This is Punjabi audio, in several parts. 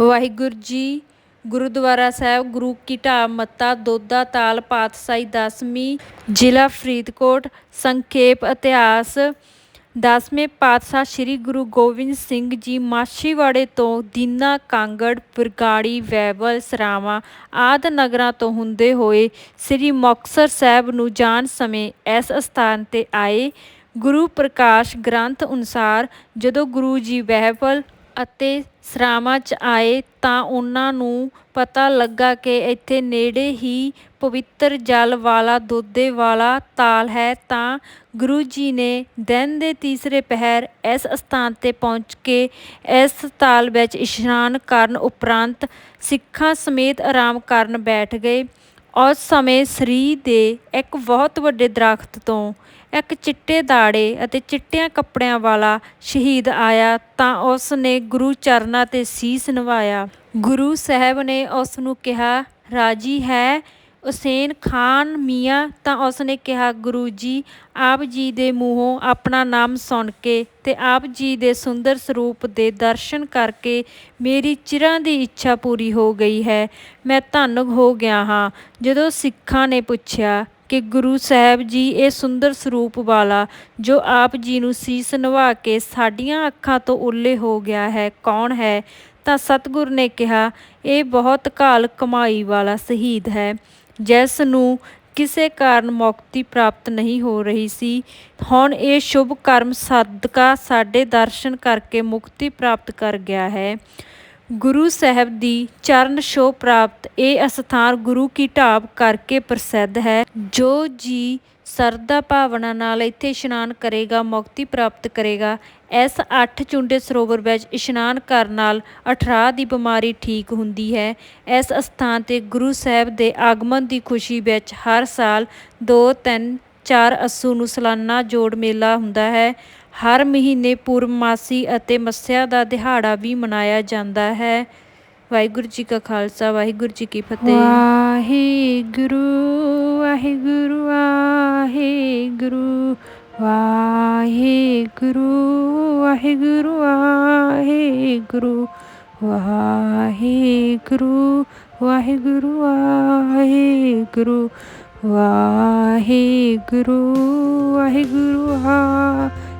ਵਾਹਿਗੁਰੂ ਜੀ, ਗੁਰਦੁਆਰਾ ਸਾਹਿਬ, ਗੁਰੂ ਕੀ ਢਾਬ, ਮੱਤਾ ਦੋਦਾ ਤਾਲ, ਪਾਤਸ਼ਾਹੀ, ਦਸਵੀਂ ਜ਼ਿਲ੍ਹਾ ਫਰੀਦਕੋਟ, ਸੰਖੇਪ ਇਤਿਹਾਸ। ਦਸਵੇਂ ਪਾਤਸ਼ਾਹ ਸ੍ਰੀ ਗੁਰੂ ਗੋਬਿੰਦ ਸਿੰਘ ਜੀ ਮਾਛੀਵਾੜੇ ਤੋਂ ਦੀਨਾ, ਕਾਂਗੜ, ਬਰਗਾੜੀ, ਵੈਵਲ, ਸਰਾਵਾਂ ਆਦਿ ਨਗਰਾਂ ਤੋਂ ਹੁੰਦੇ ਹੋਏ ਸ੍ਰੀ ਮੁਕਤਸਰ ਸਾਹਿਬ ਨੂੰ ਜਾਣ ਸਮੇਂ ਇਸ ਸਥਾਨ ਤੇ ਆਏ। ਗੁਰੂ ਪ੍ਰਕਾਸ਼ ਗ੍ਰੰਥ ਅਨੁਸਾਰ ਜਦੋਂ ਗੁਰੂ ਜੀ ਵੈਵਲ ਅਤੇ ਸਰਾਵਾਂ 'ਚ ਆਏ ਤਾਂ ਉਹਨਾਂ ਨੂੰ ਪਤਾ ਲੱਗਾ ਕਿ ਇੱਥੇ ਨੇੜੇ ਹੀ ਪਵਿੱਤਰ ਜਲ ਵਾਲਾ ਦੋਦੇ ਵਾਲਾ ਤਾਲ ਹੈ ਤਾਂ ਗੁਰੂ ਜੀ ਨੇ ਦਿਨ ਦੇ ਤੀਸਰੇ ਪਹਿਰ ਇਸ ਅਸਥਾਨ ਤੇ ਪਹੁੰਚ ਕੇ ਇਸ ਤਾਲ ਵਿੱਚ ਇਸ਼ਨਾਨ ਕਰਨ ਉਪਰੰਤ ਸਿੱਖਾਂ ਸਮੇਤ ਆਰਾਮ ਕਰਨ ਬੈਠ ਗਏ। ਉਸ ਸਮੇਂ ਸਰੀ ਦੇ ਇੱਕ ਬਹੁਤ ਵੱਡੇ ਦਰਖਤ ਤੋਂ ਇੱਕ ਚਿੱਟੇ ਦਾੜੇ ਅਤੇ ਚਿੱਟਿਆਂ ਕੱਪੜਿਆਂ ਵਾਲਾ ਸ਼ਹੀਦ ਆਇਆ ਤਾਂ ਉਸ ਨੇ ਗੁਰੂ ਚਰਨਾਂ ਤੇ ਸੀਸ ਨਿਵਾਇਆ। ਗੁਰੂ ਸਾਹਿਬ ਨੇ ਉਸ ਨੂੰ ਕਿਹਾ, ਰਾਜੀ ਹੈ ਹੁਸੈਨ ਖਾਨ ਮੀਆਂ ਤਾਂ ਉਸਨੇ ਕਿਹਾ, ਗੁਰੂ ਜੀ, ਆਪ ਜੀ ਦੇ ਮੂੰਹੋਂ ਆਪਣਾ ਨਾਮ ਸੁਣ ਕੇ ਤੇ ਆਪ ਜੀ ਦੇ ਸੁੰਦਰ ਸਰੂਪ ਦੇ ਦਰਸ਼ਨ ਕਰਕੇ ਮੇਰੀ ਚਿਰਾਂ ਦੀ ਇੱਛਾ ਪੂਰੀ ਹੋ ਗਈ ਹੈ। ਮੈਂ ਧੰਨ ਹੋ ਗਿਆ ਹਾਂ। ਜਦੋਂ ਸਿੱਖਾਂ ਨੇ ਪੁੱਛਿਆ ਕਿ ਗੁਰੂ ਸਾਹਿਬ ਜੀ, ਇਹ ਸੁੰਦਰ ਸਰੂਪ ਵਾਲਾ ਜੋ ਆਪ ਜੀ ਨੂੰ ਸੀਸ ਨਵਾ ਕੇ ਸਾਡੀਆਂ ਅੱਖਾਂ ਤੋਂ ਉੱਲੇ ਹੋ ਗਿਆ ਹੈ, ਕੌਣ ਹੈ? ਤਾਂ ਸਤਿਗੁਰ ਨੇ ਕਿਹਾ, ਇਹ ਬਹੁਤ ਕਾਲ ਕਮਾਈ ਵਾਲਾ ਸ਼ਹੀਦ ਹੈ। ਜਿਸ ਨੂੰ ਕਿਸੇ ਕਾਰਨ ਮੁਕਤੀ ਪ੍ਰਾਪਤ ਨਹੀਂ ਹੋ ਰਹੀ ਸੀ। ਹੁਣ ਇਹ ਸ਼ੁਭ ਕਰਮ ਸਦਕਾ ਸਾਡੇ ਦਰਸ਼ਨ ਕਰਕੇ ਮੁਕਤੀ ਪ੍ਰਾਪਤ ਕਰ ਗਿਆ ਹੈ। ਗੁਰੂ ਸਾਹਿਬ ਦੀ ਚਰਨ ਛੋਹ ਪ੍ਰਾਪਤ ਇਹ ਅਸਥਾਨ ਗੁਰੂ ਕੀ ਢਾਬ ਕਰਕੇ ਪ੍ਰਸਿੱਧ ਹੈ, ਜੋ ਜੀ ਸਰਦਾ ਭਾਵਨਾ ਨਾਲ ਇੱਥੇ ਇਸ਼ਨਾਨ ਕਰੇਗਾ, ਮੁਕਤੀ ਪ੍ਰਾਪਤ ਕਰੇਗਾ। ਇਸ ਅੱਠ ਚੁੰਡੇ ਸਰੋਵਰ ਵਿੱਚ ਇਸ਼ਨਾਨ ਕਰਨ ਨਾਲ ਅਠਾਰਾਂ ਦੀ ਬਿਮਾਰੀ ਠੀਕ ਹੁੰਦੀ ਹੈ। ਇਸ ਅਸਥਾਨ ਤੇ ਗੁਰੂ ਸਾਹਿਬ ਦੇ ਆਗਮਨ ਦੀ ਖੁਸ਼ੀ ਵਿੱਚ ਹਰ ਸਾਲ 2 3 4 ਅਸੂ ਨੂੰ ਸਾਲਾਨਾ ਜੋੜ ਮੇਲਾ ਹੁੰਦਾ ਹੈ। ਹਰ ਮਹੀਨੇ ਪੂਰਨਮਾਸੀ ਅਤੇ ਮੱਸਿਆ ਦਾ ਦਿਹਾੜਾ ਵੀ ਮਨਾਇਆ ਜਾਂਦਾ ਹੈ ਵਾਹਿਗੁਰੂ ਜੀ ਕਾ ਖਾਲਸਾ ਵਾਹਿਗੁਰੂ ਜੀ ਕੀ ਫਤਿਹ ਵਾਹਿਗੁਰੂ ਵਾਹਿਗੁਰੂ ਵਾਹਿਗੁਰੂ ਵਾਹਿਗੁਰੂ ਵਾਹਿਗੁਰੂ ਵਾਹਿਗੁਰੂ ਵਾਹਿਗੁਰੂ ਵਾਹਿਗੁਰੂ ਵਾਹਿਗੁਰੂ ਵਾਹਿਗੁਰੂ ਵਾਹਿਗੁਰੂ ਵਾਹਿਗੁਰੂ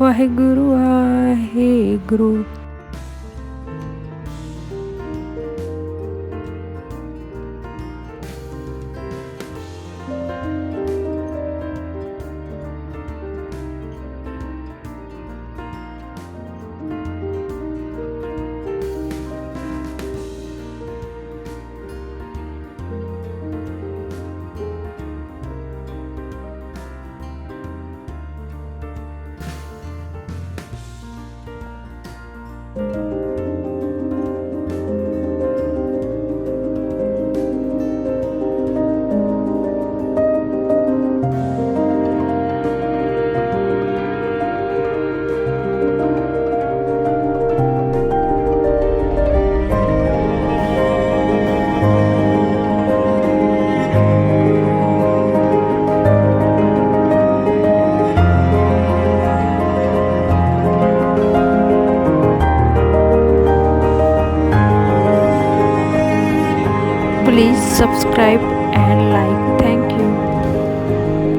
ਵਾਹਿਗੁਰੂ ਵਾਹਿਗੁਰੂ। Please subscribe